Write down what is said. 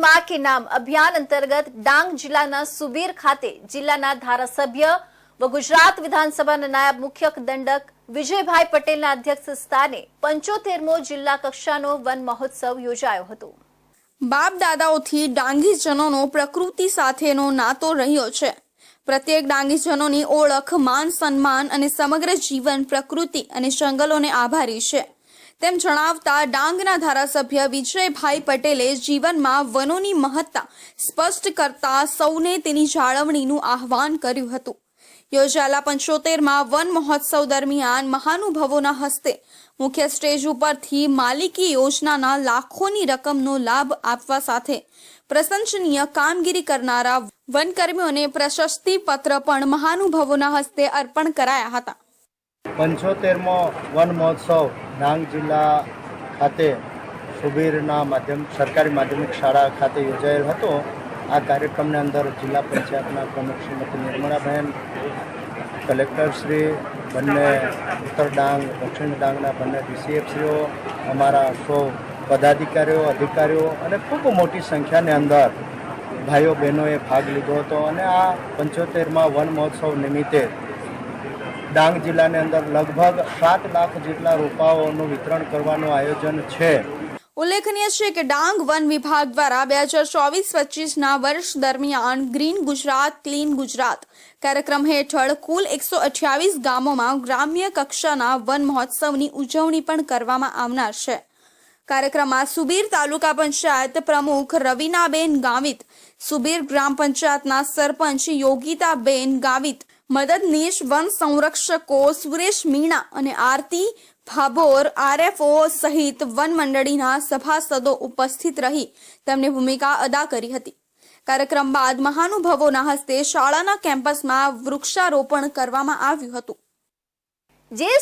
Pad કે નામ અભિયાન અંતર્ગત ડાંગ જિલ્લાના સુબીર ખાતે જિલ્લાના ધારાસભ્ય વ ગુજરાત વિધાનસભાના નાયબ મુખ્ય દંડક વિજયભાઈ પટેલના અધ્યક્ષ સ્થાને પંચોતેરમો જિલ્લા કક્ષાનો વન મહોત્સવ યોજાયો હતો. બાપ દાદાઓથી ડાંગીજનોનો પ્રકૃતિ સાથેનો નાતો રહ્યો છે. પ્રત્યેક ડાંગીજનોની ઓળખ માન સન્માન અને સમગ્ર જીવન પ્રકૃતિ અને જંગલોને આભારી છે. તેમ જણાવતા ડાંગના ધારાસભ્ય વિજયભાઈ પટેલે જીવનમાં વનોની મહત્તા સ્પષ્ટ કરતા સૌને તેની જાળવણીનું આહવાન કર્યું હતું. યોજાયેલા પંચોતેરમાં વન મહોત્સવ દરમિયાન મહાનુભાવોના હસ્તે મુખ્ય સ્ટેજ ઉપરથી માલિકી યોજનાના લાખોની રકમનો લાભ આપવા સાથે પ્રશંસનીય કામગીરી કરનારા વનકર્મીઓને પ્રશસ્તિ પત્ર પણ મહાનુભાવોના હસ્તે અર્પણ કરાયા હતા. પંચોતેરમો વન મહોત્સવ ડાંગ જિલ્લા ખાતે સુબીરના માધ્યમ, સરકારી માધ્યમિક શાળા ખાતે યોજાયેલ હતો. આ કાર્યક્રમની અંદર જિલ્લા પંચાયતના પ્રમુખ શ્રીમતી નિર્મળાબહેન કલેક્ટરશ્રી બંને ઉત્તર ડાંગ, દક્ષિણ ડાંગના બંને ડીસીએફસીઓ અમારા સૌ પદાધિકારીઓ, અધિકારીઓ અને ખૂબ મોટી સંખ્યાની અંદર ભાઈઓ બહેનોએ ભાગ લીધો હતો. અને આ પંચોતેરમાં વન મહોત્સવ નિમિત્તે ડાંગ જિલ્લાની અંદર લગભગ સાત લાખ જેટલા રોપાઓનું વિતરણ કરવાનું આયોજન છે. ઉલ્લેખનીય છે કે ડાંગ વન વિભાગ દ્વારા બે હજાર ચોવીસ પચીસના વર્ષ દરમિયાન ગ્રીન ગુજરાત, ક્લીન ગુજરાત કાર્યક્રમ હેઠળ કુલ એકસો અઠ્યાવીસ ગામોમાં ગ્રામ્ય કક્ષાના વન મહોત્સવની ઉજવણી પણ કરવામાં આવનાર છે. કાર્યક્રમમાં સુબીર તાલુકા પંચાયત પ્રમુખ રવિનાબેન ગાવિત, સુબીર ગ્રામ પંચાયતના સરપંચ યોગિતાબેન ગાવિત મદદનીશ વન સંરક્ષકો સુરેશ મીણા અને આરતી ભાભોર, આરએફઓ સહિત વન મંડળીના સભાસદો ઉપસ્થિત રહી તેમની ભૂમિકા અદા કરી હતી. કાર્યક્રમ બાદ મહાનુભાવોના હસ્તે શાળાના કેમ્પસમાં વૃક્ષારોપણ કરવામાં આવ્યું હતું. જે